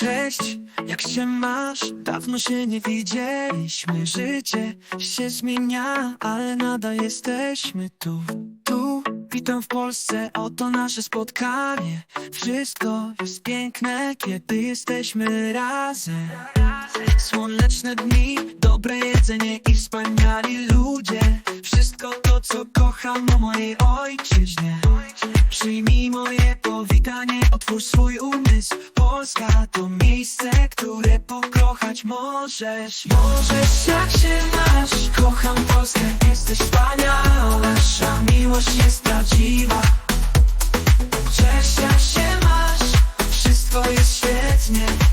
Cześć, jak się masz? Dawno się nie widzieliśmy. Życie się zmienia, ale nadal jesteśmy tu. Tu, witam w Polsce, oto nasze spotkanie. Wszystko jest piękne, kiedy jesteśmy razem. Słoneczne dni, dobre jedzenie i wspaniali ludzie. Wszystko to, co kocham o mojej ojczyźnie. Przyjmij moje powitanie, otwórz swój umysł. Polska to miejsce, które pokochać możesz. Możesz jak się masz, kocham Polskę, jesteś wspaniała. Nasza miłość jest prawdziwa. Cześć jak się masz, wszystko jest świetnie